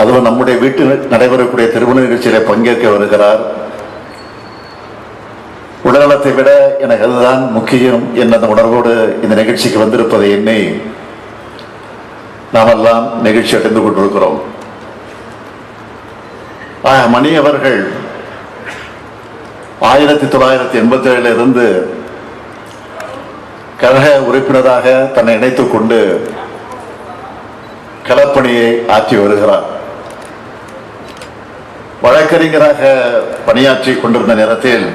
அதுவும் நம்முடைய வீட்டில் நடைபெறக்கூடிய திருமண நிகழ்ச்சியில பங்கேற்க வருகிறார். உடல்நலத்தை விட எனக்கு அதுதான் முக்கியம் என்ற அந்த உணர்வோடு இந்த நிகழ்ச்சிக்கு வந்திருப்பதை எண்ணி நாமெல்லாம் நிகழ்ச்சி அடைந்து கொண்டிருக்கிறோம். மணி அவர்கள் ஆயிரத்தி தொள்ளாயிரத்தி எண்பத்தி ஏழுல இருந்து கழக உறுப்பினராக தன்னை இணைத்துக் கொண்டு களப்பணியை ஆற்றி வருகிறார். வழக்கறிஞராக பணியாற்றி கொண்டிருந்த நேரத்தில்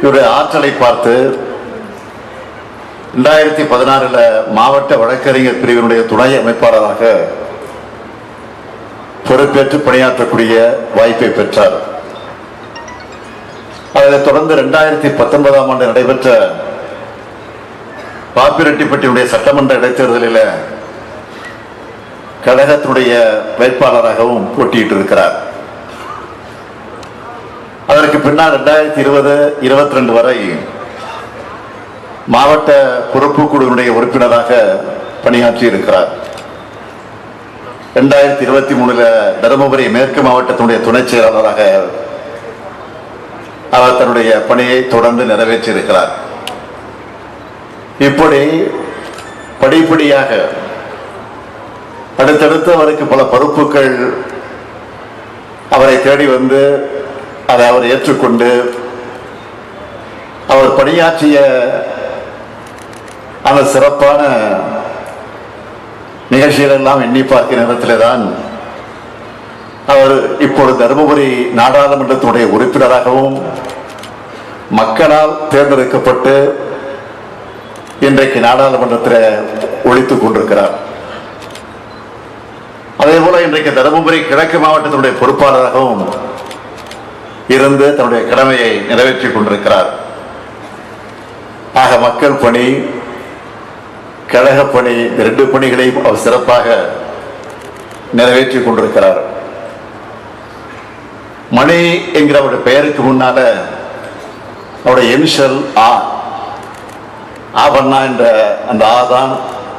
இவருடைய ஆற்றலை பார்த்து ரெண்டாயிரத்தி பதினாறுல மாவட்ட வழக்கறிஞர் பிரிவினுடைய துணை அமைப்பாளராக பொறுப்பேற்று பணியாற்றக்கூடிய வாய்ப்பை பெற்றார். அதைத் தொடர்ந்து ரெண்டாயிரத்தி பத்தொன்பதாம் ஆண்டு நடைபெற்ற பாப்பிரெட்டிப்பட்டியுடைய சட்டமன்ற இடைத்தேர்தலில் கழகத்தினுடைய வேட்பாளராகவும் போட்டியிட்டு இருக்கிறார் அதற்கு பின்னால் ரெண்டாயிரத்தி இருபது இருபத்தி ரெண்டு வரை மாவட்ட பொறுப்பு குழுவினுடைய உறுப்பினராக பணியாற்றி இருக்கிறார் ரெண்டாயிரத்தி இருபத்தி மூணுல தருமபுரி மேற்கு மாவட்டத்தினுடைய துணை செயலாளராக அவர் தன்னுடைய பணியை தொடர்ந்து நிறைவேற்றி இருக்கிறார் இப்படி படிப்படியாக அடுத்தடுத்து அவருக்கு பல பொறுப்புகள் அவரை தேடி வந்து அதை அவர் ஏற்றுக்கொண்டு அவர் பணியாற்றிய அந்த சிறப்பான நிகழ்ச்சிகளெல்லாம் எண்ணி பார்க்கிற நேரத்திலே தான் அவர் இப்பொழுது தருமபுரி நாடாளுமன்றத்தினுடைய உறுப்பினராகவும் மக்களால் தேர்ந்தெடுக்கப்பட்டு இன்றைக்கு நாடாளுமன்றத்தில் ஒழித்துக் கொண்டிருக்கிறார். இன்றைக்கு தருமபுரி கிழக்கு மாவட்டத்தினுடைய பொறுப்பாளராகவும் இருந்து தன்னுடைய கடமையை நிறைவேற்றிக் கொண்டிருக்கிறார். ஆக மக்கள் பணி கழக பணி இந்த ரெண்டு பணிகளையும் அவர் சிறப்பாக நிறைவேற்றிக் கொண்டிருக்கிறார். மணி என்கிற அவருடைய பெயருக்கு முன்னால அவருடைய இனிஷியல் ஆ ஆபண்ணா என்ற அந்த ஆ தான்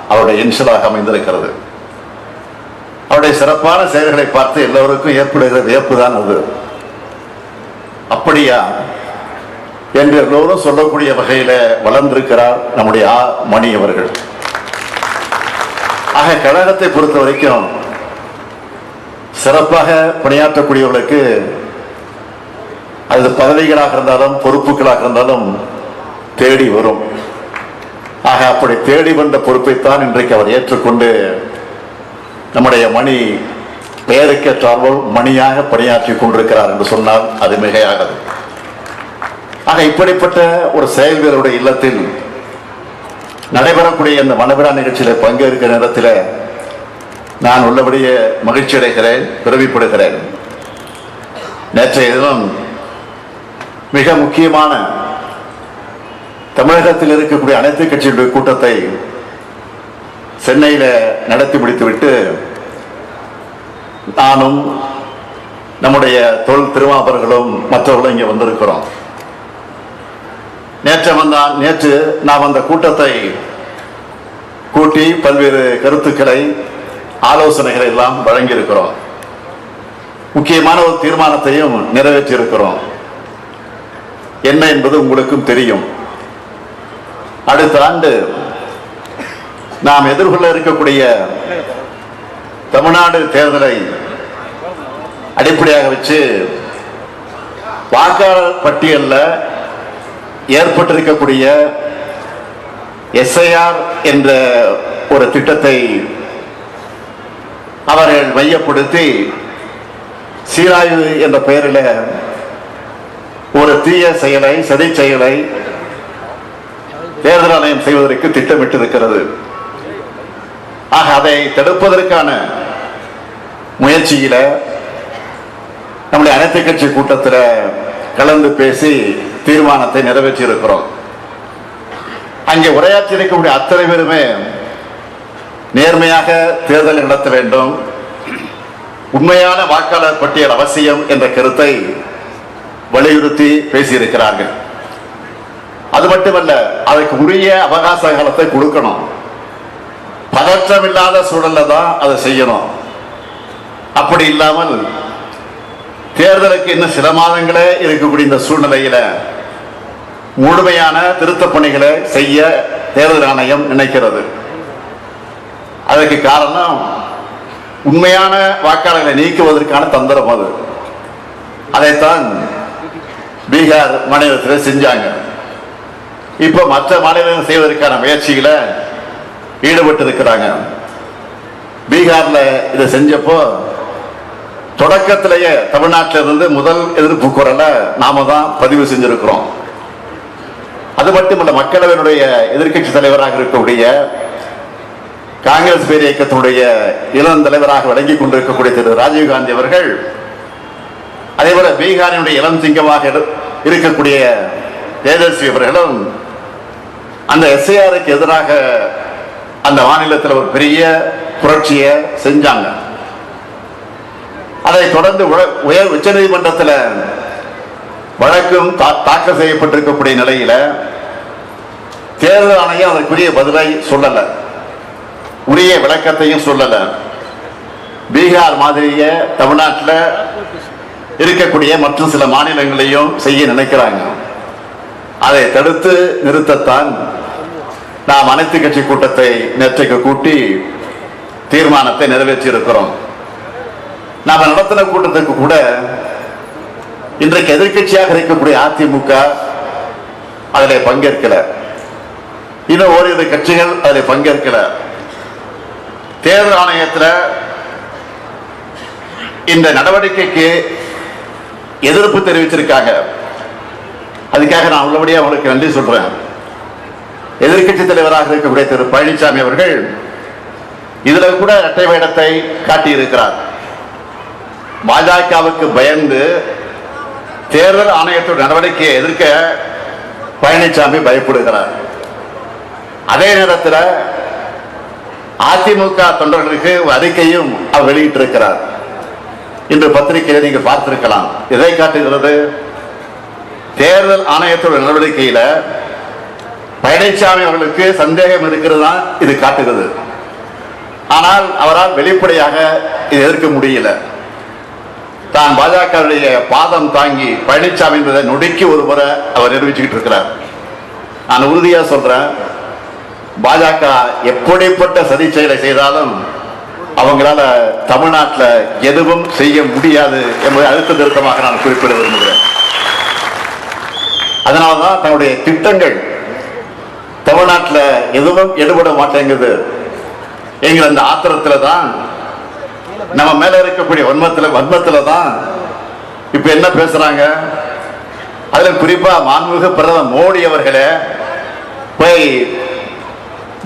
அவருடைய இனிஷியலாக அமைந்திருக்கிறது. சிறப்பான செயல்களை பார்த்து எல்லோருக்கும் ஏற்படுகிற வியப்பு தான் அது. அப்படியா? என்று எல்லோரும் சொல்லக்கூடிய வகையில் வளர்ந்திருக்கிறார் நம்முடைய ஆ. மணி அவர்கள். ஆக கழகத்தை பொறுத்த வரைக்கும் சிறப்பாக பணியாற்றக்கூடியவர்களுக்கு அது பதவிகளாக இருந்தாலும் பொறுப்புகளாக இருந்தாலும் தேடி வரும். ஆக அப்படி தேடி வந்த பொறுப்பைத்தான் இன்றைக்கு அவர் ஏற்றுக்கொண்டு நம்முடைய மணி பெயருக்கேற்றார்கள் மணியாக பணியாற்றி கொண்டிருக்கிறார் என்று சொன்னால் அது மிகையாகாது. ஆக இப்படிப்பட்ட ஒரு செயல் வீரருடைய இல்லத்தில் நடைபெறக்கூடிய இந்த மனவிழா நிகழ்ச்சியில் பங்கேற்கிற நேரத்தில் நான் உள்ளபடியே மகிழ்ச்சி அடைகிறேன் பிறவிப்படுகிறேன் நேற்றைய தினம் மிக முக்கியமான தமிழகத்தில் இருக்கக்கூடிய அனைத்து கட்சிகளுடைய கூட்டத்தை சென்னையில் நடத்தி முடித்துவிட்டு நானும் நம்முடைய தொல் திருமாபர்களும் மற்றவர்களும் இங்கே வந்திருக்கிறோம். நேற்று வந்தான் நேற்று நாம் அந்த கூட்டத்தை கூட்டி பல்வேறு கருத்துக்களை ஆலோசனைகளை எல்லாம் வழங்கியிருக்கிறோம். முக்கியமான ஒரு தீர்மானத்தையும் நிறைவேற்றியிருக்கிறோம். என்ன என்பது உங்களுக்கும் தெரியும். அடுத்த ஆண்டு நாம் எதிர்கொள்ள இருக்கக்கூடிய தமிழ்நாடு தேர்தலை அடிப்படையாக வச்சு வாக்காளர் பட்டியலில் ஏற்பட்டிருக்கக்கூடிய எஸ்ஐஆர் என்ற ஒரு திட்டத்தை அவர்கள் மையப்படுத்தி சீராய்வு என்ற பெயரில் ஒரு தீய செயலை சதி செயலை தேர்தல் ஆணையம் செய்வதற்கு திட்டமிட்டிருக்கிறது. ஆக அதை தடுப்பதற்கான முயற்சியில நம்முடைய அனைத்து கட்சி கூட்டத்தில் கலந்து பேசி தீர்மானத்தை நிறைவேற்றி இருக்கிறோம் அங்கே உரையாற்றி இருக்கக்கூடிய அத்தனை பேருமே நேர்மையாக தேர்தல் நடத்த வேண்டும். உண்மையான வாக்காளர் பட்டியல் அவசியம் என்ற கருத்தை வலியுறுத்தி பேசியிருக்கிறார்கள். அது மட்டுமல்ல அதற்கு உரிய அவகாச காலத்தை கொடுக்கணும். பதற்றம் இல்லாத சூழல்ல தான் அதை செய்யணும். அப்படி இல்லாமல் தேர்தலுக்கு இன்னும் சில மாதங்களே இருக்கக்கூடிய இந்த சூழ்நிலையில முழுமையான திருத்த பணிகளை செய்ய தேர்தல் ஆணையம் நினைக்கிறது. அதற்கு காரணம் உண்மையான வாக்காளர்களை நீக்குவதற்கான தந்திரம் அது. அதைத்தான் பீகார் மாநிலத்தில் செஞ்சாங்க. இப்ப மற்ற மாநிலங்கள் செய்வதற்கான முயற்சிகளை ஈடுபட்டு இருக்கிறாங்க பீகார்ல இதை செஞ்சப்போ தொடக்கத்திலேயே தமிழ்நாட்டில் இருந்து முதல் எதிர்ப்பு குரலை நாம தான் பதிவு செஞ்சிருக்கிறோம். அது மட்டுமல்ல மக்களவையினுடைய எதிர்க்கட்சி தலைவராக இருக்கக்கூடிய காங்கிரஸ் பேர் இயக்கத்தினுடைய இளம் தலைவராக வழங்கி கொண்டிருக்கக்கூடிய திரு ராஜீவ்காந்தி அவர்கள் அதே போல பீகாரினுடைய இளம் சிங்கமாக இருக்கக்கூடிய தேஜஸ்வி அவர்களும் அந்த எஸ்ஐஆருக்கு எதிராக அந்த மாநிலத்தில் ஒரு பெரிய புரட்சியை செஞ்சாங்க. அதை தொடர்ந்து உயர் உச்ச நீதிமன்றத்தில் வழக்கும் தா- தாக்கல் செய்யப்பட்டிருக்கக்கூடிய நிலையில தேர்தல் ஆணையம் அதற்குரிய பதிலை சொல்லல. உரிய விளக்கத்தையும் சொல்லல. பீகார் மாதிரியே தமிழ்நாட்டில் இருக்கக்கூடிய மற்றும் சில மாநிலங்களையும் செய்ய நினைக்கிறாங்க. அதை தடுத்து நிறுத்தத்தான் நாம் அனைத்து கட்சி கூட்டத்தை நேற்றைக்கு கூட்டி தீர்மானத்தை நிறைவேற்றி இருக்கிறோம் நாம நடத்தின கூட்டத்துக்கு கூட இன்றைக்கு எதிர்க்கட்சியாக இருக்கக்கூடிய அதிமுக அதில் பங்கேற்கல. இன்னும் ஓரிரு கட்சிகள் அதில் பங்கேற்கல. தேர்தல் ஆணையத்தில் இந்த நடவடிக்கைக்கு எதிர்ப்பு தெரிவிச்சிருக்காங்க. அதுக்காக நான் உள்ளபடியாக அவங்களுக்கு நன்றி சொல்றேன். எதிர்க்கட்சி தலைவராக இருக்கக்கூடிய திரு பழனிசாமி அவர்கள் இதுல கூட இரட்டை வேடத்தை காட்டியிருக்கிறார். பாஜகவுக்கு பயந்து தேர்தல் ஆணையத்தோட நடவடிக்கையை எதிர்க்க பழனிசாமி பயப்படுகிறார். அதே நேரத்தில் அதிமுக தொண்டர்களுக்கு அறிக்கையும் அவர் வெளியிட்டிருக்கிறார். இன்று பத்திரிகையை நீங்க பார்த்திருக்கலாம். இதை காட்டுகிறது? தேர்தல் ஆணையத்தோட நடவடிக்கையில பழனிசாமி அவர்களுக்கு சந்தேகம் இருக்கிறதா இது காட்டுகிறது. ஆனால் அவரால் வெளிப்படையாக இதை எதிர்க்க முடியல. தான் பாஜகவுடைய பாதம் தாங்கி பழனிசாமி என்பதை நொடிக்கு ஒரு முறை அவர் நிரூபிச்சுக்கிட்டு இருக்கிறார். நான் உறுதியாக சொல்றேன் பாஜக எப்படிப்பட்ட சதி செயலை செய்தாலும் அவங்களால தமிழ்நாட்டில் எதுவும் செய்ய முடியாது என்பதை அழுத்த திருத்தமாக நான் குறிப்பிட விரும்புகிறேன். அதனால்தான் தன்னுடைய திட்டங்கள் தமிழ்நாட்டில் எதுவும் எடுபட மாட்டேங்குது. எங்கள் அந்த ஆத்திரத்தில் தான் நம்ம மேலே இருக்கக்கூடிய வன்மத்தில் வன்மத்தில் தான் இப்போ என்ன பேசுகிறாங்க அதில் குறிப்பாக மாண்புமிகு பிரதமர் மோடி அவர்களே போய்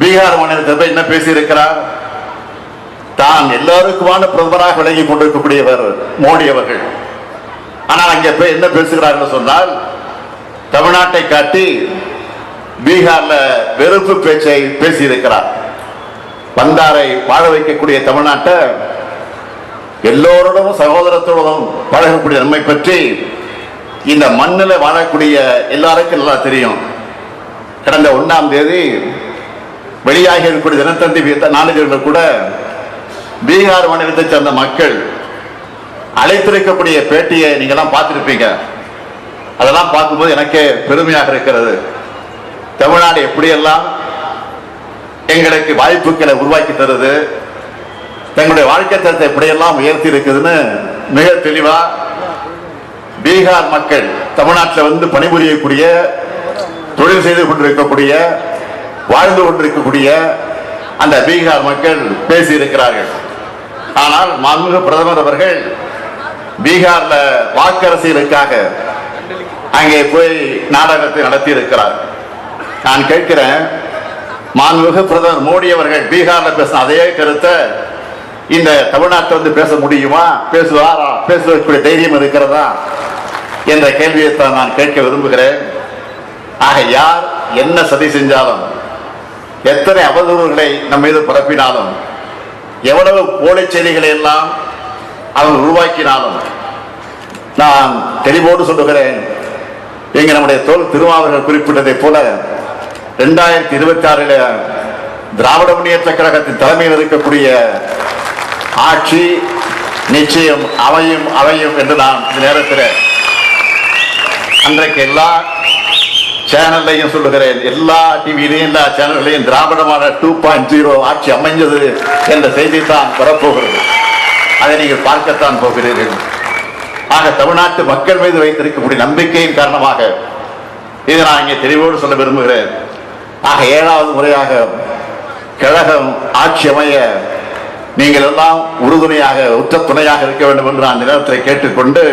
பீகார் மாநிலத்தில் போய் என்ன பேசியிருக்கிறார்? தான் எல்லாருக்குமான பிரதமராக விளங்கி கொண்டிருக்கக்கூடியவர் மோடி அவர்கள். ஆனால் அங்கே போய் என்ன பேசுகிறார்கள் சொன்னால் தமிழ்நாட்டை காட்டி பீகார்ல வெறுப்பு பேச்சை பேசியிருக்கிறார். வந்தாரை வாழ வைக்கக்கூடிய தமிழ்நாட்டை எல்லோரோடும் சகோதரத்தோடும் பழகக்கூடிய நம்மை பற்றி இந்த மண்ணில் வாழக்கூடிய எல்லாருக்கும் நல்லா தெரியும். கடந்த ஒன்றாம் தேதி வெளியாகி இருக்கக்கூடிய தினத்தந்தி நாளிதழ்கள் கூட பீகார் மாநிலத்தை சேர்ந்த மக்கள் அழைத்திருக்கக்கூடிய பேட்டியை நீங்கள்லாம் பார்த்துருப்பீங்க. அதெல்லாம் பார்க்கும்போது எனக்கே பெருமையாக இருக்கிறது. தமிழ்நாடு எப்படியெல்லாம் எங்களுக்கு வாய்ப்புகளை உருவாக்கி தருது தங்களுடைய வாழ்க்கை தரத்தை எப்படியெல்லாம் உயர்த்தி இருக்குதுன்னு மிக தெளிவா பீகார் மக்கள் தமிழ்நாட்டில் வந்து பணிபுரியக்கூடிய தொழில் செய்து கொண்டிருக்கக்கூடிய வாழ்ந்து கொண்டிருக்கக்கூடிய அந்த பீகார் மக்கள் பேசி இருக்கிறார்கள் ஆனால் மாண்புமிகு பிரதமர் அவர்கள் பீகார்ல வாக்கரசியலுக்காக அங்கே போய் நாடகத்தை நடத்தி இருக்கிறார் நான் கேட்கிறேன் மாண்புமிகு பிரதமர் மோடி அவர்கள் பீகார்ல பேசின அதே கருத்தை இந்த தமிழ்நாட்டில் வந்து பேச முடியுமா? பேசுவாரா? பேசுவதற்குரிய தைரியம் இருக்கிறதா? என்ற கேள்வியை தான் நான் கேட்க விரும்புகிறேன். ஆக யார் என்ன சதி செஞ்சாலும் எத்தனை அவதூறுகளை நம் மீது பரப்பினாலும் எவ்வளவு போலி செய்திகளை எல்லாம் அவர்கள் உருவாக்கினாலும் நான் தெளிவோடு சொல்லுகிறேன். எங்க நம்முடைய தோல் திருமாவர்கள் குறிப்பிட்டதை போல ரெண்டாயிரத்தி இருபத்தி ஆறில் திராவிட முன்னேற்ற கழகத்தின் தலைமையில் இருக்கக்கூடிய ஆட்சி நிச்சயம் அவையும் அவையும் என்று நான் இந்த நேரத்தில் அன்றைக்கு எல்லா சேனல்லையும் சொல்லுகிறேன். எல்லா டிவிலையும் எல்லா சேனல்லையும் திராவிடமான டூ பாயிண்ட் ஜீரோ ஆட்சி அமைஞ்சது என்ற செய்தி தான் வரப்போகிறது. அதை நீங்கள் பார்க்கத்தான் போகிறீர்கள். ஆக தமிழ்நாட்டு மக்கள் மீது வைத்திருக்கக்கூடிய நம்பிக்கையின் காரணமாக இதை நான் இங்கே தெளிவோடு சொல்ல விரும்புகிறேன். ஆக ஏழாவது முறையாக கழகம் ஆட்சி அமைய நீங்கள் எல்லாம் உறுதுணையாக உற்ற துணையாக இருக்க வேண்டும் என்று நான் இந்த கேட்டுக்கொண்டு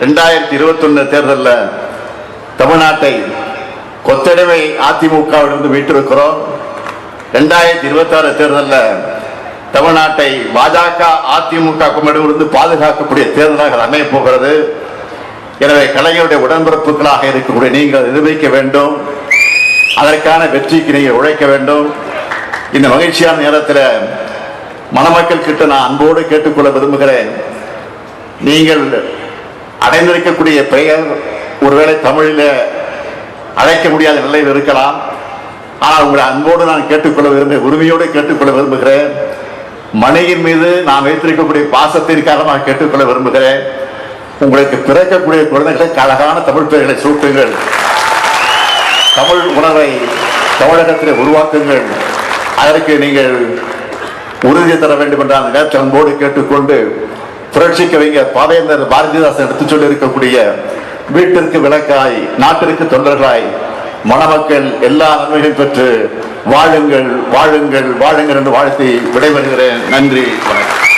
ரெண்டாயிரத்தி இருபத்தி ஒன்று தேர்தலில் தமிழ்நாட்டை கொத்தடிமை அதிமுகவிலிருந்து மீட்டிருக்கிறோம். ரெண்டாயிரத்தி இருபத்தி ஆறு தேர்தலில் தமிழ்நாட்டை பாஜக அதிமுக கும்பிடிலிருந்து பாதுகாக்கக்கூடிய தேர்தலாக அமையப் போகிறது. எனவே கலைஞருடைய உடன்பிறப்புகளாக இருக்கக்கூடிய நீங்கள் நிரூபிக்க வேண்டும். அதற்கான வெற்றிக்கு நீங்கள் உழைக்க வேண்டும். இந்த மகிழ்ச்சியான நேரத்தில் மணமக்கள் கிட்ட நான் அன்போடு கேட்டுக்கொள்ள விரும்புகிறேன். நீங்கள் அடைந்திருக்கக்கூடிய பெயர் ஒருவேளை தமிழில் அழைக்க முடியாத நிலையில் இருக்கலாம். ஆனால் உங்களை அன்போடு நான் கேட்டுக்கொள்ள விரும்புகிறேன் உரிமையோடு கேட்டுக்கொள்ள விரும்புகிறேன். மனையின் மீது நான் வைத்திருக்கக்கூடிய பாசத்தின் காரணமாக கேட்டுக்கொள்ள விரும்புகிறேன். உங்களுக்கு பிறக்கக்கூடிய குழந்தைகளுக்கு அழகான தமிழ் பெயர்களை சூட்டுங்கள். தமிழ் உணர்வை தமிழகத்தில் உருவாக்குங்கள். அதற்கு நீங்கள் உறுதி தர வேண்டும் என்ற அந்த நேரத்தில் அன்போடு கேட்டுக்கொண்டு புரட்சி கவிஞர் பாவேந்தர் பாரதிதாசன் எடுத்துச் சொல்லியிருக்கக்கூடிய வீட்டிற்கு விளக்காய் நாட்டிற்கு தொண்டர்களாய் மணமக்கள் எல்லா நன்மைகள் பெற்று வாழுங்கள் வாழுங்கள் வாழுங்கள் என்று வாழ்த்தி விடைபெறுகிறேன். நன்றி வணக்கம்.